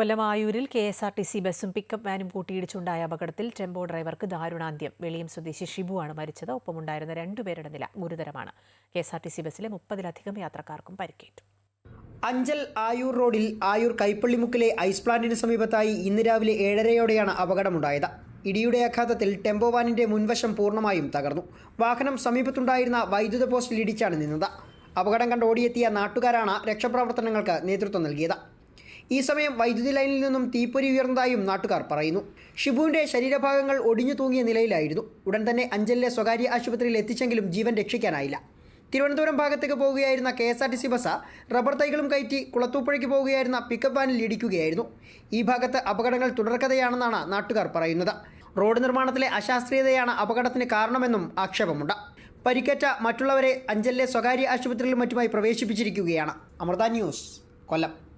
കൊല്ലം ആയൂരിൽ K S R T C ബസ്സും pickup വാനും കൂട്ടിയിടിച്ചുണ്ടായ അപകടത്തിൽ ടെമ്പോ ഡ്രൈവർക്ക് ദാരുണാന്ത്യം. വെളിയം സ്വദേശി ഷിബുവാണ് മരിച്ചത്. ഒപ്പമുണ്ടായിരുന്ന രണ്ടുപേരുടെ നില ഗുരുതരമാണ്. K S R T C ബസ്സിലെ മുപ്പതിലധികം യാത്രക്കാർക്കും പരിക്കേറ്റു. അഞ്ചൽ ആയൂർ റോഡിൽ ആയൂർ കൈപ്പള്ളിമുക്കിലെ ഐസ് പ്ലാന്റിന് സമീപത്തായി ഇന്ന് രാവിലെ ഏഴരയോടെയാണ് അപകടമുണ്ടായത്. ഇടിയുടെ ആഘാതത്തിൽ ടെമ്പോ വാനിന്റെ മുൻവശം പൂർണമായും തകർന്നു. വാഹനം സമീപത്തുണ്ടായിരുന്ന വൈദ്യുത പോസ്റ്റിൽ ഇടിച്ചാണ് നിന്നത്. അപകടം കണ്ട് ഓടിയെത്തിയ നാട്ടുകാരാണ് രക്ഷാപ്രവർത്തനങ്ങൾക്ക് നേതൃത്വം നൽകിയത്. ഈ സമയം വൈദ്യുതി ലൈനിൽ നിന്നും തീപ്പൊരി ഉയർന്നതായും നാട്ടുകാർ പറയുന്നു. ഷിബുവിന്റെ ശരീരഭാഗങ്ങൾ ഒടിഞ്ഞു തൂങ്ങിയ നിലയിലായിരുന്നു. ഉടൻ തന്നെ അഞ്ചലിലെ സ്വകാര്യ ആശുപത്രിയിൽ എത്തിച്ചെങ്കിലും ജീവൻ രക്ഷിക്കാനായില്ല. തിരുവനന്തപുരം ഭാഗത്തേക്ക് പോവുകയായിരുന്ന K S R T C bus rubber തൈകളും കയറ്റി കുളത്തൂപ്പുഴയ്ക്ക് പോവുകയായിരുന്ന പിക്കപ്പ് വാനിൽ ഇടിക്കുകയായിരുന്നു. ഈ ഭാഗത്ത് അപകടങ്ങൾ തുടർക്കഥയാണെന്നാണ് നാട്ടുകാർ പറയുന്നത്. റോഡ് നിർമ്മാണത്തിലെ അശാസ്ത്രീയതയാണ് അപകടത്തിന് കാരണമെന്നും ആക്ഷേപമുണ്ട്. പരിക്കേറ്റ മറ്റുള്ളവരെ അഞ്ചലിലെ സ്വകാര്യ ആശുപത്രിയിലും മറ്റുമായി പ്രവേശിപ്പിച്ചിരിക്കുകയാണ്. അമൃത ന്യൂസ് കൊല്ലം.